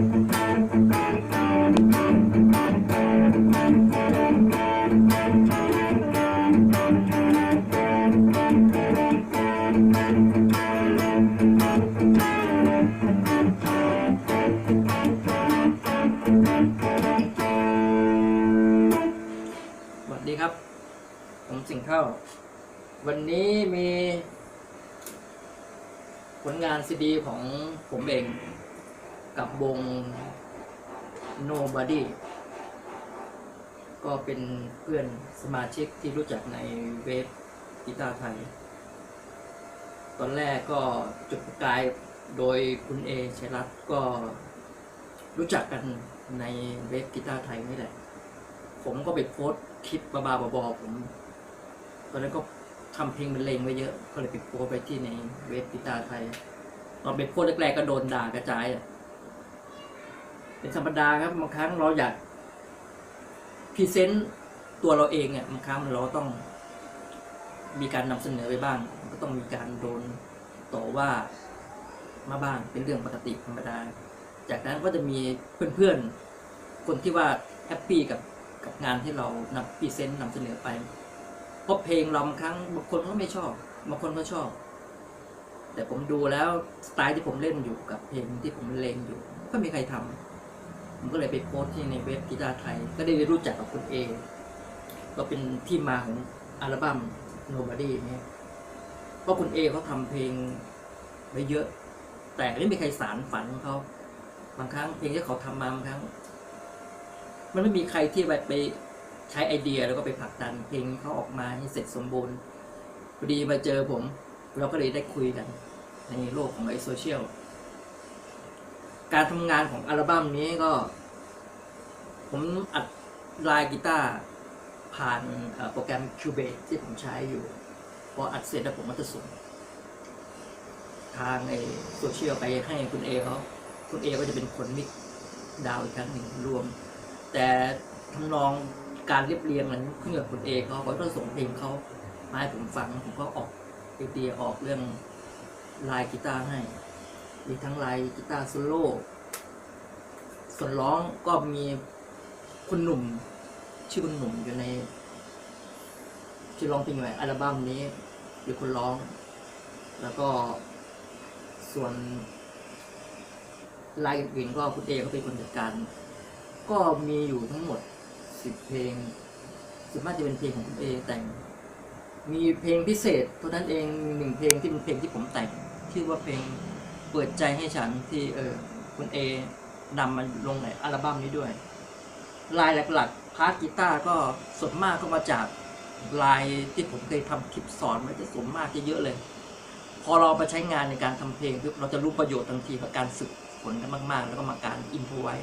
สวัสดีครับผมสิงห์เข้า วันนี้มีผลงานซีดีของผมเอง กับวง Nobody ก็เป็นเพื่อนสมาชิกที่รู้จักในเวฟกีตาร์ไทย ตอนแรกก็จุดประกายโดยคุณเอชัยรัตน์ก็รู้จักกันในเวฟกีตาร์ไทยนี่แหละ ผมก็ไปโพสคลิปบ้าๆบอๆผม ตอนนั้นก็ทำเพลงบรรเลงไว้เยอะ ก็เลยไปโพสไปที่ในเว็บกีตาร์ไทย ตอนไปโพสแรกๆก็โดนด่ากระจายอะ เป็นธรรมดาครับบางครั้งเราอยากพรีเซนต์ตัวเราเองอะบางครั้งเราต้อง มีการนำเสนอไปบ้างก็ต้องมีการโดนต่อว่ามาบ้างเป็นเรื่องปกติธรรมดา จากนั้นก็จะมีเพื่อนๆ คนที่ว่าแฮปปี้กับกับงานที่เรานำพรีเซนต์นำเสนอไปเพราะเพลงเราบางครั้งบางคนเขาไม่ชอบบางคนก็ชอบ แต่ผมดูแล้วสไตล์ที่ผมเล่นอยู่กับเพลงที่ผมเล่นอยู่ก็ไม่มีใครทำ ผมก็เลยไปโพสที่ในเว็บกีตาร์ไทย ก็ได้รู้จักกับคุณเอก็เป็นที่มาของอัลบั้ม Nobody เนี่ยเพราะคุณเอเขาทำเพลงไว้เยอะ แต่ไม่มีใครสารฝันของเขาบางครั้งเพลงที่เขาทำมาบางครั้ง มันไม่มีใครที่แบบไปใช้ไอเดียแล้วก็ไปผลักดันเพลงเขาออกมาให้เสร็จสมบูรณ์พอดีมาเจอผม เราก็เลยได้คุยกันในโลกของไอโซเชียล การทำงานของอัลบั้มนี้ก็ ผมอัดลายกีตาร์ผ่านโปรแกรม Cubase ที่ผมใช้อยู่ พออัดเสร็จแล้วผมก็จะส่งทางไอโซเชียลไปให้คุณเอเขาคุณเอก็จะเป็นคนมิกดาวอีกครั้งหนึ่งรวม แต่ทำนองการเรียบเรียงนั้นขึ้นกับคุณเอเขาเขาก็ส่งเพลงเขามาให้ผมฟังผมก็ออกไอเดียออกเรื่องลายกีตาร์ให้ มีทั้งลายกีตาร์โซโล่ส่วนร้องก็มีคุณหนุ่ม ชื่อคุณหนุ่มอยู่ใน ที่ร้องเพลงอยู่อัลบั้มนี้เป็นคนร้อง แล้วก็ส่วนลายอื่นๆก็คุณเอเขาเป็นคนจัดการ ก็มีอยู่ทั้งหมดสิบเพลงส่วนมากจะเป็นเพลงของคุณเอแต่ง มีเพลงพิเศษเท่านั้นเองหนึ่งเพลงที่เป็นเพลงที่ผมแต่งชื่อว่าเพลง เปิดใจให้ฉันที่เออคุณเอนำมันลงในอัลบั้มนี้ด้วย ลายหลักๆพาร์ทกีตาร์ก็ส่วนมากก็มาจากลายที่ผมเคยทำคลิปสอนมันจะส่วนมากจะเยอะเลย พอเราไปใช้งานในการทำเพลงปุ๊บเราจะรู้ประโยชน์ทันทีกับการฝึกฝนกันมาก ๆ แล้วก็มาการอินพไว้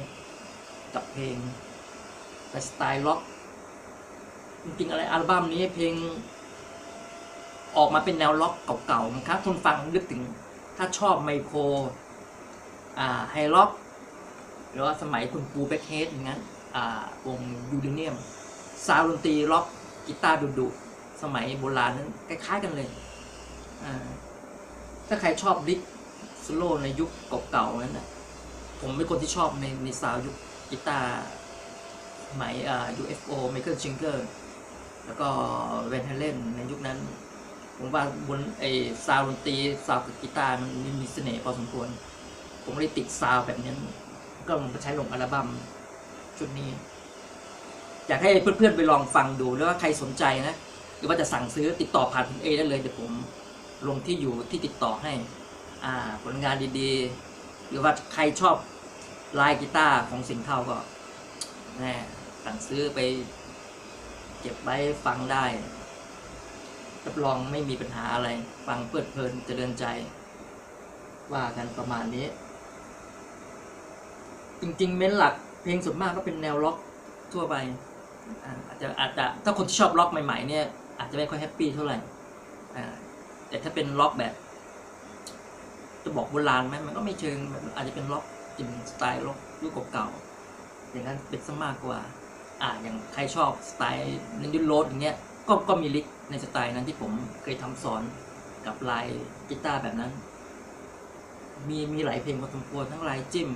กับเพลงแต่สไตล์ล็อกจริงๆอะไรอัลบั้มนี้เพลงออกมาเป็นแนวล็อกเก่าๆมันครับทนฟังนึกถึง ถ้าชอบไมโครไฮล็อกหรือว่าสมัยคุณปูแบ็คเฮดอย่างนั้นวงยูดิเนียมซาวด์ดนตรีล็อกกีตาร์ดุๆสมัยโบราณนั้นคล้ายๆกันเลยถ้าใครชอบริกสโลในยุคเก่าๆนั้นนะผมเป็นคนที่ชอบในในซาวด์ยุคกีตาร์สมัย UFO ไมเคิลชิงเกอร์แล้วก็เวนเทเลนในยุคนั้น ผมว่าบนไอซาวด์ดนตรีซาวด์กับกีตาร์มันมีเสน่ห์พอสมควร ผมเลยติดซาวด์แบบนี้ก็มาใช้ลงอัลบั้มชุดนี้ อยากให้เพื่อนๆไปลองฟังดูแล้วว่าใครสนใจนะ หรือว่าจะสั่งซื้อติดต่อผ่านผมเอได้เลยเดี๋ยวผมลงที่อยู่ที่ติดต่อให้อ่าผลงานดีๆ หรือว่าใครชอบลายกีตาร์ของสิงเทาก็แน่สั่งซื้อไป เก็บไว้ฟังได้ รับรองไม่มีปัญหาอะไร ฟังเพลิดเพลินเจริญใจ ว่ากันประมาณนี้ จริงๆ เม้นหลักเพลงส่วนมากก็เป็นแนวล็อกทั่วไป อาจจะอาจจะถ้าคนที่ชอบล็อกใหม่ๆเนี่ยอาจจะไม่ค่อยแฮปปี้เท่าไหร่แต่ถ้าเป็นล็อกแบบ จะบอกโบราณไหมมันก็ไม่เชิงอาจจะเป็นล็อกจิมสไตล์ล็อกยุคเก่าๆอย่างนั้นเป็นซะมากกว่า อ่าอย่างใครชอบสไตล์นันยุโรดอย่างเงี้ย ก็ก็มีลิกในสไตล์นั้นที่ผมเคยทำสอนกับลายกีตาร์แบบนั้น มีมีหลายเพลงพอสมควรทั้งลายจิ้ม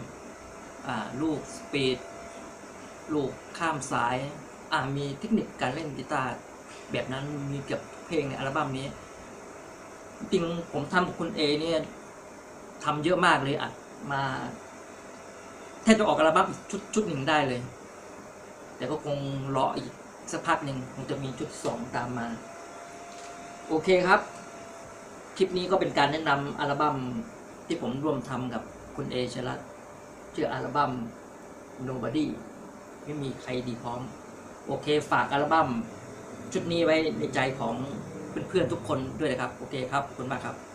ลูกสปีดลูกข้ามสายมีเทคนิคการเล่นกีตาร์แบบนั้นมีเกือบเพลงในอัลบั้มนี้ จริงผมทำกับคุณเอเนี่ยทำเยอะมากเลยอัดมาแทบจะออกอัลบั้มชุดชุดหนึ่งได้เลย แต่ก็คงรออีก สักพักหนึ่งคงจะมีชุดสองตามมา โอเคครับ คลิปนี้ก็เป็นการแนะนำอัลบั้มที่ผมร่วมทำกับคุณเอชลัดชื่ออัลบั้ม Nobody ไม่มีใครดีพร้อม โอเคฝากอัลบั้มชุดนี้ไว้ในใจของเพื่อนๆทุกคนด้วยนะครับ โอเคครับขอบคุณมากครับ